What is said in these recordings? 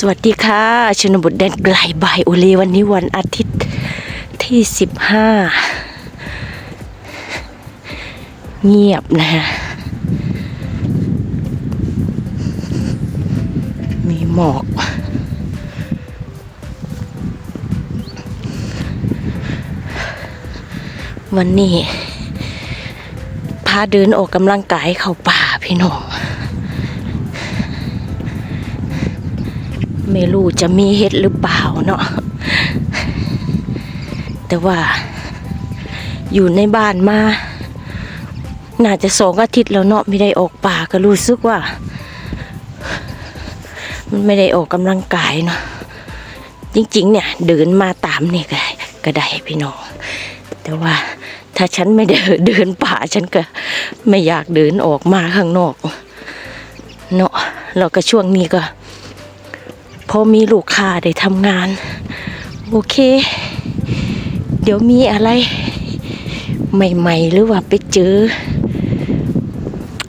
สวัสดีค่ะ ชนบทแดนไกลบายโอเลวันนี้วันอาทิตย์ที่สิบห้าเงียบนะฮะมีหมอก วันนี้พาเดินออกกำลังกายเข้าป่าพี่น้อง ไม่รู้จะมีเห็ดหรือเปล่าเนาะแต่ว่าอยู่ในบ้านมา น่าจะสองอาทิตย์แล้วเนาะไม่ได้ออกป่าก็รู้สึกว่า มันไม่ได้ออกกำลังกายเนาะจริงๆ เนี่ยเดินมาตามนี่ก็ได้ก็ได้พี่น้อง แต่ว่าถ้าฉันไม่เดินเดินป่าฉันก็ไม่อยากเดินออกมาข้างนอก เนาะแล้วก็ช่วงนี้ก็ พอมีลูกค้าได้ทำงาน โอเค เดี๋ยวมีอะไร ใหม่ ๆ หรือว่าไปเจอ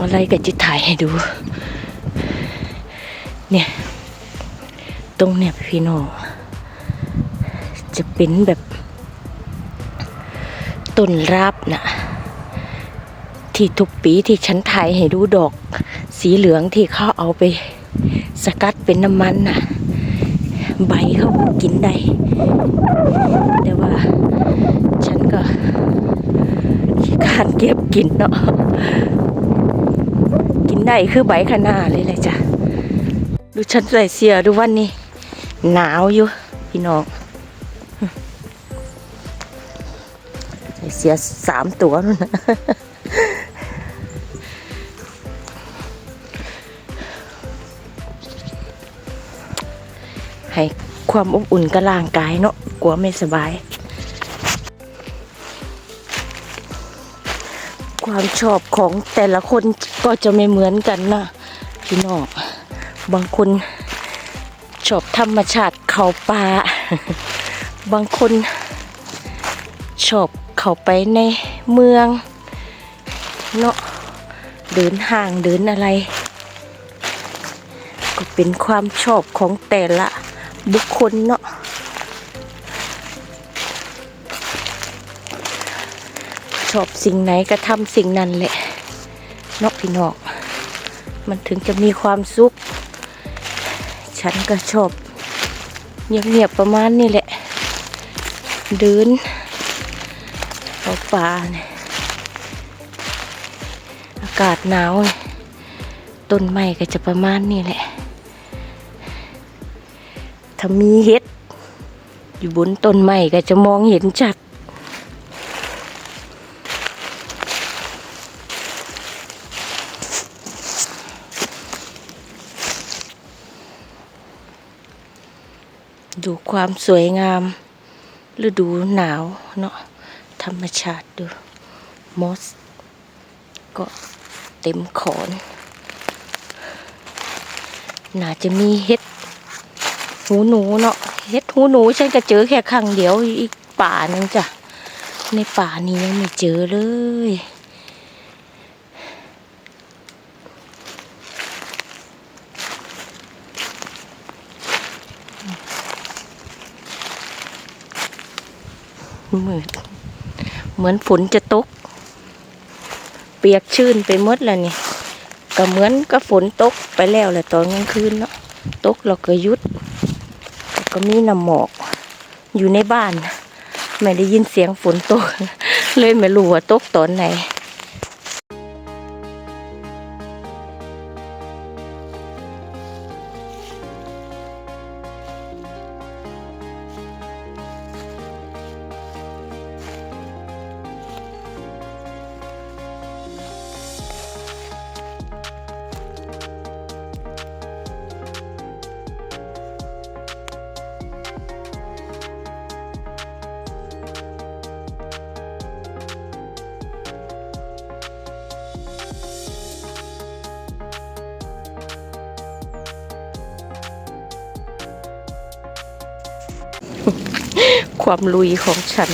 อะไรก็จะถ่ายให้ดู เนี่ย ตรงเนี่ยพี่น้องจะเป็นแบบต้นรับนะที่ทุกปีที่ฉันถ่ายให้ดูดอก สีเหลืองที่เขาเอาไปสกัดเป็นน้ำมันน่ะ ใบเขากินได้ แต่ว่า ฉันก็ขี้คร้านเก็บกินเนาะ กินได้คือใบขนาเลยเลยจ้ะ ดูฉันใส่เสื้อดูวันนี้ หนาวอยู่ พี่น้องใส่เสื้อสามตัวนู่นนะ ให้ความอบอุ่นกับร่างกายเนาะกลัวไม่สบาย ความชอบของแต่ละคนก็จะไม่เหมือนกันนะพี่น้องบางคนชอบธรรมชาติเขาป่าบางคนชอบเข้าไปในเมืองเนาะเดินห่างเดินอะไร ก็เป็นความชอบของแต่ละ บุคคลเนาะชอบสิ่งไหนก็ทำสิ่งนั้นแหละเนาะพี่นองมันถึงจะมีความสุข ฉันก็ชอบเงียบๆประมาณนี้แหละ เดินเขาป่าเนี่ยอากาศหนาวเนี่ยต้นไม้ก็จะประมาณนี้แหละ ถ้ามีเห็ด อยู่บนต้นไม้ก็จะมองเห็นชัดดูความสวยงามฤดูหนาวเนาะธรรมชาติดู มอส ก็เต็มขอน น่าจะมีเห็ด หูหนูเนาะเฮ็ดหูหนูฉันก็เจอแค่ครั้งเดียวอีกป่าหนึงจ้ะในป่านี้ยังไม่เจอเลยมืดเหมือนฝนจะตก เปียกชื้นไปหมดแล้วนี่ก็เหมือนกับฝนตกไปแล้วแหละตอนกลางคืนเนาะตกแล้วก็ยุด ก็มีน้ำหมอก อยู่ในบ้าน ไม่ได้ยินเสียงฝนตก เลยไม่รู้ว่าตกตอนไหน ความลุยของฉัน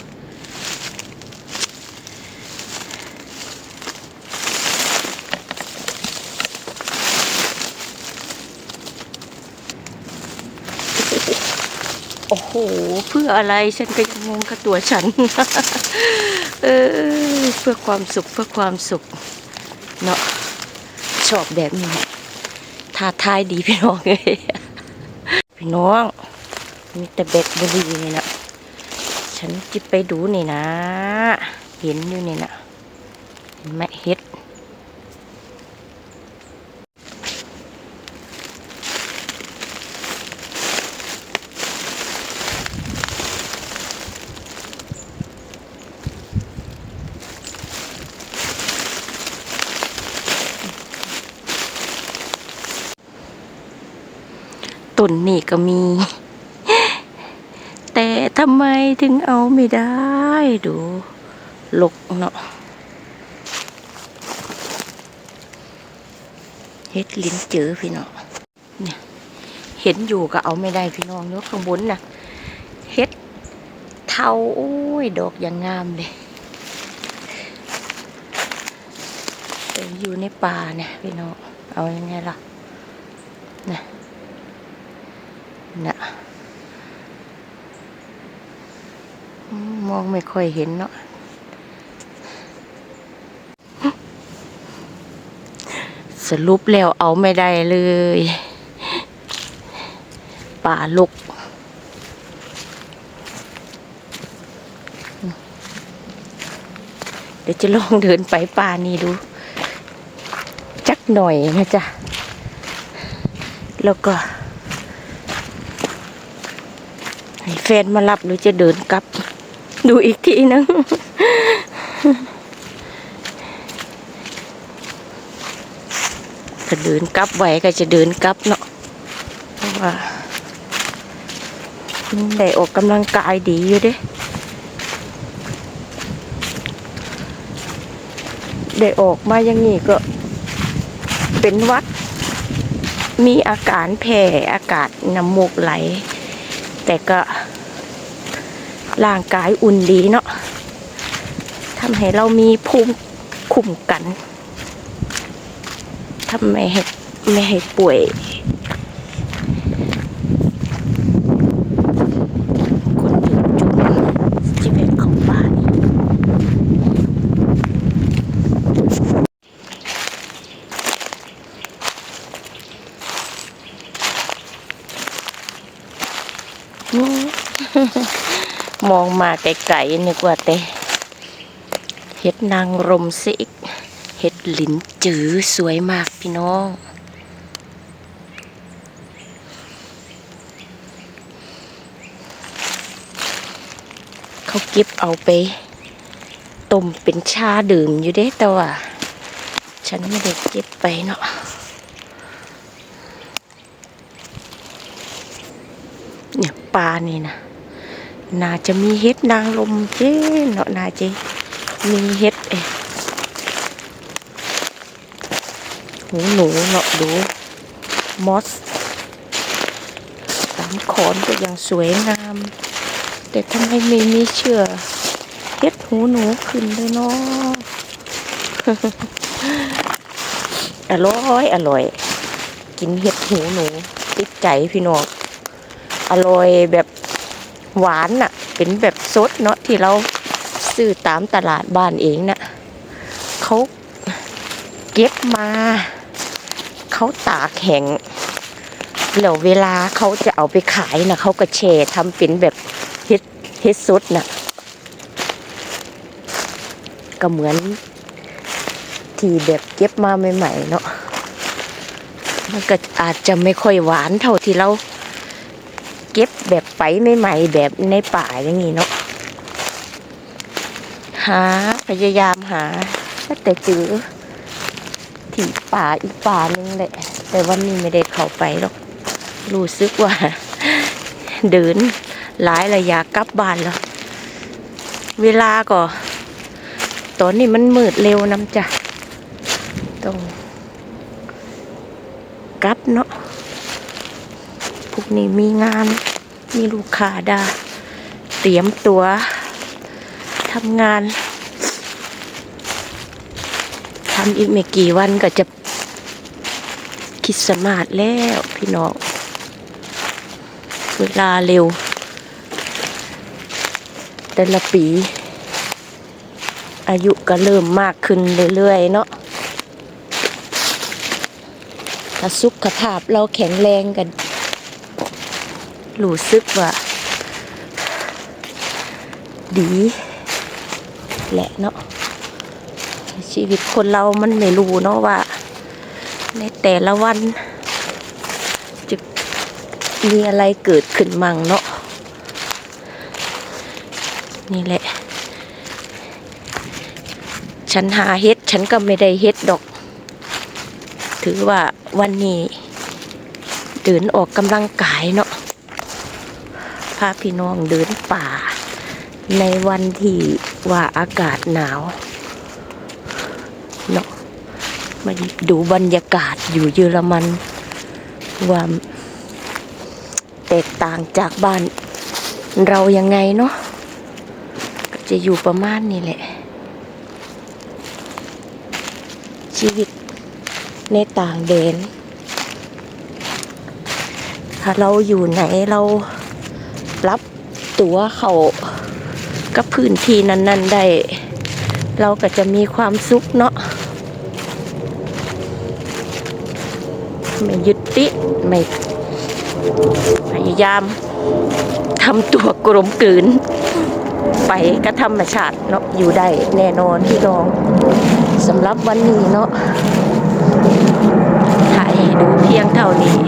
ด ห เพื่ออะไรฉันก็ยังงงกับตัวฉัน เออ เพื่อความสุขเพื่อความสุข เนาะชอบแบบนี้ท้าทายดีพี่น้องเลยพี่น้อง มีแต่เบ็ดบุรีนี่นะฉันจะไปดูนี่นะ เห็นอยู่นี่นะเห็นไหมเฮ็ด ต้นนี่ก็มี แต่ทำไมถึงเอาไม่ได้ดูลกเนาะเฮ็ดลิ้นเจอพี่น้องเนี่ยเห็นอยู่ก็เอาไม่ได้พี่น้องเนาะข้างบนน่ะเฮ็ดเทาโอ้ยดอกอย่างงามเลยแต่อยู่ในป่าเนี่ยพี่น้องเอายังไงล่ะนี่ย นะมองไม่ค่อยเห็นเนาะสรุปแล้วเอาไม่ได้เลยป่าลุกเดี๋ยวจะลองเดินไปป่านี้ดู จักหน่อยนะจ๊ะ แล้วก็ ให้แฟนมารับหรือจะเดินกลับ ดูอีกทีนึงก็เดินกลับไหวก็จะเดินกลับเนาะเพราะว่าได้ออกกำลังกายดีอยู่เด้ได้ออกมาอย่างนี้ก็เป็นวัด มีอาการแพ้อากาศน้ำมูกไหล แต่ก็ร่างกายอุ่นดีเนาะทำให้เรามีภูมิคุ้มกันทำไมให้ไม่ให้ป่วย คนอยู่จุดที่เป็นของป่านี่อื มองมาไกลๆนึกว่าแต่เห็ดนางรมสิกเห็ดหลินจือสวยมากพี่น้องเขาเก็บเอาไปต้มเป็นชาดื่มอยู่เด้แต่ว่า ฉันไม่ได้เก็บไปเนาะเนี่ย ปลานี่นะน่าจะมีเห็ดนางลมเจ้เนาะน่าจะมีเห็ดเอหูหนูเนาะดูมอสสามขอนก็ยังสวยงาม แต่ทำไมไม่มีเชื่อเห็ดหูหนูขึ้นเลยเนาะอร่อย อร่อย กินเห็ดหูหนู ติดใจพี่น้อง อร่อยแบบหวานน่ะ เป็นแบบสดเนาะที่เราซื้อตามตลาดบ้านเองน่ะเขาเก็บมา เขาตากแข็งแล้วเวลาเขาจะเอาไปขายนะเขาก็แช่ทำเป็นแบบเฮ็ดเฮ็ดสดน่ะก็เหมือนที่แบบเก็บมาใหม่ๆเนาะมันก็อาจจะไม่ค่อยหวานเท่าที่เรา เก็บแบบไปใหม่ๆแบบในป่าอย่างนี้เนาะหาพยายามหาแต่เจอที่ป่าอีกป่านึงแหละ แต่วันนี้ไม่ได้เข้าไปหรอกรู้สึกว่า เดินหลายระยะกลับบ้านแล้ว เวลาก็ ตอนนี้มันมืดเร็วน้ำจ้ะต้องกลับเนาะ นี้มีงาน มีลูกค้าดา เตรียมตัวทำงานทำอีกไม่กี่วันก็จะคริดสต์มาสแล้วพี่น้อง เวลาเร็ว แต่ละปี อายุก็เริ่มมากขึ้นเรื่อยๆเนาะถ้าสุขภาพเราแข็งแรงกัน รู้สึกว่า ดีแหละเนาะชีวิตคนเรามันไม่รู้เนาะว่า ในแต่ละวัน จะมีอะไรเกิดขึ้นมั่งเนาะนี่แหละ ฉันหาเฮ็ด ฉันก็ไม่ได้เฮ็ดดอก ถือว่าวันนี้เดินออกกำลังกายเนาะาพี่น้องเดินป่า ในวันที่ว่าอากาศหนาวเนาะมาดูบรรยากาศอยู่เยอรมัน ว่าแตกต่างจากบ้านเรายังไงเนาะจะอยู่ประมาณนี้แหละ ชีวิตในต่างแดนถ้าเราอยู่ไหนเรา รับตัวเขากับพื้นที่นั้น ๆ ได้ เราก็จะมีความสุขเนาะไม่ยึดติไม่พยายามทำตัวกลมกลืน ไปกับธรรมชาติเนาะอยู่ได้แน่นอนพี่น้องสำหรับวันนี้เนาะถ่ายดูเพียงเท่านี้